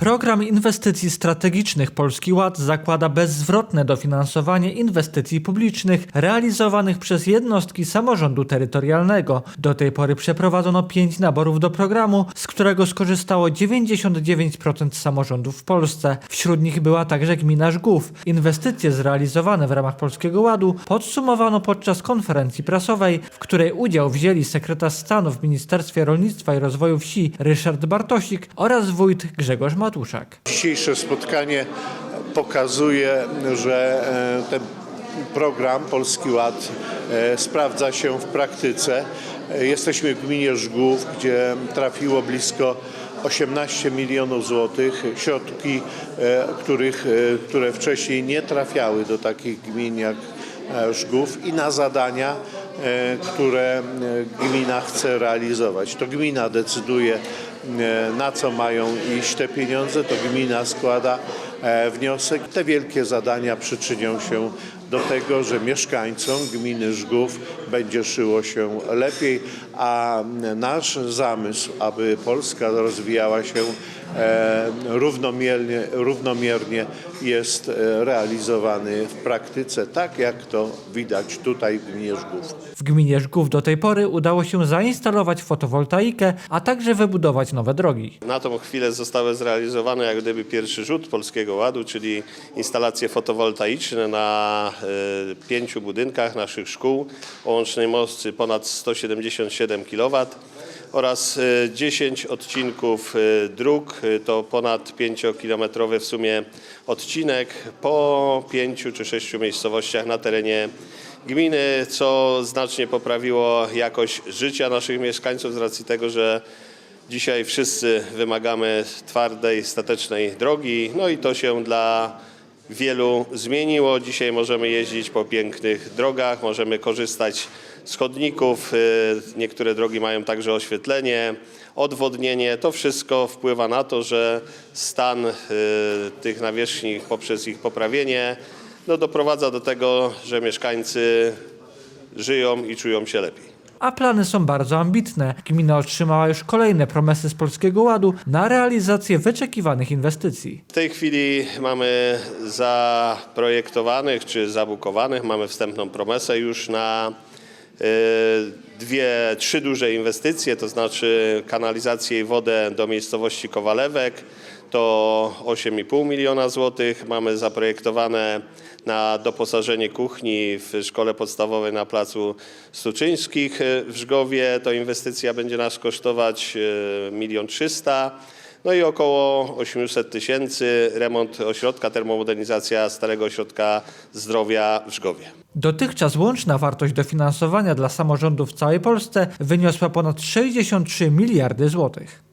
Program Inwestycji Strategicznych Polski Ład zakłada bezzwrotne dofinansowanie inwestycji publicznych realizowanych przez jednostki samorządu terytorialnego. Do tej pory przeprowadzono pięć naborów do programu, z którego skorzystało 99% samorządów w Polsce. Wśród nich była także gmina Żgów. Inwestycje zrealizowane w ramach Polskiego Ładu podsumowano podczas konferencji prasowej, w której udział wzięli sekretarz stanu w Ministerstwie Rolnictwa i Rozwoju Wsi Ryszard Bartosik oraz wójt Grzegorz Matuszak. Dzisiejsze spotkanie pokazuje, że e, ten program Polski Ład e, sprawdza się w praktyce. Jesteśmy w gminie Żgów, gdzie trafiło blisko 18 milionów złotych, środki, e, których, które wcześniej nie trafiały do takich gmin jak Żgów i na zadania, które e, gmina chce realizować. To gmina decyduje, e, na co mają iść te pieniądze, to gmina składa e, wniosek. Te wielkie zadania przyczynią się do tego, że mieszkańcom gminy Żgów będzie szyło się lepiej, a nasz zamysł, aby Polska rozwijała się e, równomiernie, równomiernie jest e, realizowany w praktyce, tak jak to widać tutaj w gminie Żgów. W gminie Żgów do tej pory udało się zainstalować fotowoltaikę, a także wybudować nowe drogi. Na tą chwilę zostały zrealizowane jak gdyby pierwszy rzut Polskiego Ładu, czyli instalacje fotowoltaiczne na pięciu budynkach naszych szkół o łącznej mocy ponad 177 kW oraz e, 10 odcinków e, dróg, e, to ponad 5-kilometrowy w sumie odcinek po pięciu czy sześciu miejscowościach na terenie gminy, co znacznie poprawiło jakość życia naszych mieszkańców z racji tego, że Dzisiaj wszyscy wymagamy twardej, statecznej drogi, no i to się dla wielu zmieniło. Dzisiaj możemy jeździć po pięknych drogach, możemy korzystać z chodników. y, Niektóre drogi mają także oświetlenie, odwodnienie. To wszystko wpływa na to, że stan y, tych nawierzchni poprzez ich poprawienie no, doprowadza do tego, że mieszkańcy żyją i czują się lepiej. A plany są bardzo ambitne. Gmina otrzymała już kolejne promesy z Polskiego Ładu na realizację wyczekiwanych inwestycji. W tej chwili mamy zaprojektowanych czy zabukowanych, mamy wstępną promesę już na dwie, trzy duże inwestycje, to znaczy kanalizację i wodę do miejscowości Kowalewek, to 8,5 miliona złotych. Mamy zaprojektowane na doposażenie kuchni w szkole podstawowej na placu Stuczyńskich w Żgowie. To inwestycja będzie nas kosztować e, milion trzysta. No i około 800 tysięcy remont ośrodka, termomodernizacja Starego Ośrodka Zdrowia w Żgowie. Dotychczas łączna wartość dofinansowania dla samorządów w całej Polsce wyniosła ponad 63 miliardy złotych.